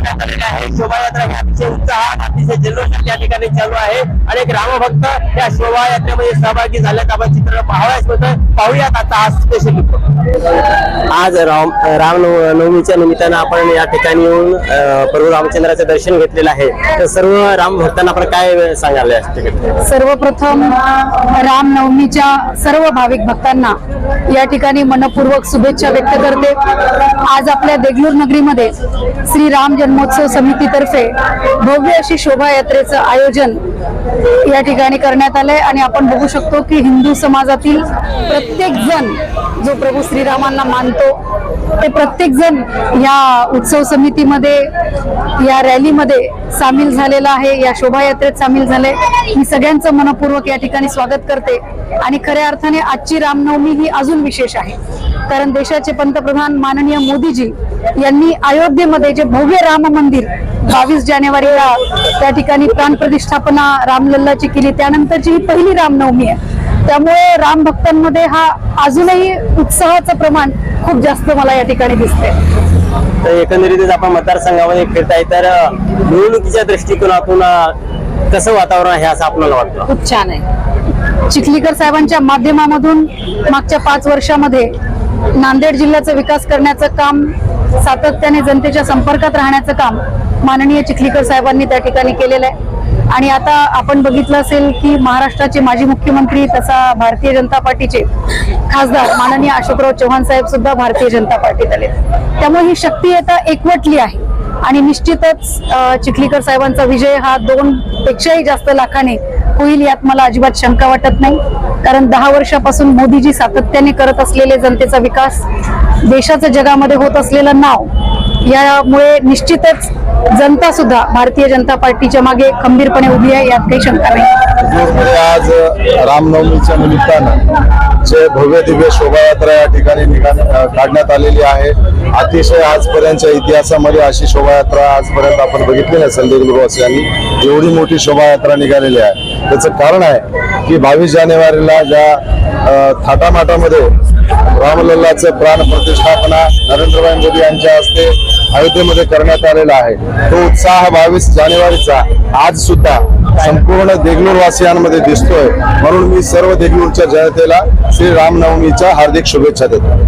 शोभायात्रेचं आयोजन करण्यात आलेलं आहे शोभायात्रा ही अतिशय उत्साहात अतिशय जल्लोषात या ठिकाणी चालू आहे. अनेक रामभक्त या शोभायात्रेमध्ये सहभागी झाल्यात. आपण चित्र पाहावयास मिळतं पाहूयात आता स्पेशल रिपोर्ट आज राम रामनवमीच्या निमित्तानं आपण या ठिकाणी येऊन प्रभू रामचंद्राचं दर्शन घेतलेलं आहे. तर सर्व राम भक्तांना आपण काय सांगाल सर्वप्रथम रामनवमीच्या सर्व भाविक भक्तांना या ठिकाणी मनपूर्वक शुभेच्छा व्यक्त करते. आज आपल्या देगलूर नगरीमध्ये श्री राम ग्रामोत्सव समितीतर्फे भव्य अशी शोभायात्रेचं आयोजन या ठिकाणी करण्यात आलंय आणि आपण बघू शकतो की हिंदू समाजातील प्रत्येक जण जो प्रभू श्रीरामांना मानतो ते प्रत्येक जण या उत्सव समितीमध्ये या रॅलीमध्ये सामील झालेला आहे या शोभायात्रेत सामील झाले मी सगळ्यांचं मनपूर्वक या ठिकाणी स्वागत करते. आणि खऱ्या अर्थाने आजची रामनवमी ही अजून विशेष आहे. कारण देशाचे पंतप्रधान माननीय मोदीजी यांनी अयोध्येमध्ये जे भव्य राम मंदिर बावीस जानेवारीला त्या ठिकाणी प्राण प्रतिष्ठापना रामलल्लाची केली त्यानंतरची ही पहिली रामनवमी आहे. त्यामुळे राम भक्तांमध्ये हा अजूनही उत्साहाचं प्रमाण खूप जास्त मला या ठिकाणी दिसते तर एकंदरीतच आपण मतदारसंघामध्ये फिरताय तर निवडणुकीच्या दृष्टिकोनातून कसं वातावरण आहे असं आपल्याला वाटतं? खूप छान आहे. चिखलीकर साहेबांच्या माध्यमामधून मागच्या पाच वर्षामध्ये नांदेड जिल्ह्याचा विकास करण्याचं काम सातत्याने जनतेच्या संपर्कात राहण्याचं काम माननीय चिखलीकर साहेबांनी त्या ठिकाणी केलेलं आहे. आणि आता आपण बघितलं असेल की महाराष्ट्राचे माजी मुख्यमंत्री तसा भारतीय जनता पार्टीचे खासदार माननीय अशोकराव चव्हाण साहेब सुद्धा भारतीय जनता पार्टीत आले त्यामुळे ही शक्ती आता एकवटली आहे. आणि निश्चितच चिखलीकर साहेबांचा विजय हा दोन पेक्षाही जास्त लाखाने होईल यात मला अजिबात शंका वाटत नाही. कारण दहा वर्षापासून मोदीजी सातत्याने करत असलेले जनतेचा विकास देशाचं जगामध्ये होत असलेलं नाव यामुळे निश्चितच जनता सुद्धा भारतीय जनता पार्टीच्या मागे खंबीरपणे उभी आहे यात काही शंका नाही. आज रामनवमीच्या निमित्तानं जे भव्य दिव्य शोभायात्रा या ठिकाणी निघा- काढण्यात आलेली आहे. अतिशय आजपर्यंतच्या इतिहासामध्ये अशी शोभायात्रा आजपर्यंत आपण बघितली नसेल देगलूरवासियांनी एवढी मोठी शोभायात्रा निघालेली आहे. त्याचं कारण आहे की बावीस जानेवारीला ज्या थाटामाटामध्ये रामलल्लाचं प्राण प्रतिष्ठापना नरेंद्रभाई मोदी यांच्या हस्ते अयोध्येमध्ये करण्यात आलेला आहे. तो उत्साह बावीस जानेवारीचा आज सुद्धा संपूर्ण देगलूर वासियांमध्ये दिसतोय. म्हणून मी सर्व देगलूरच्या जनतेला श्री रामनवमीच्या हार्दिक शुभेच्छा देतो.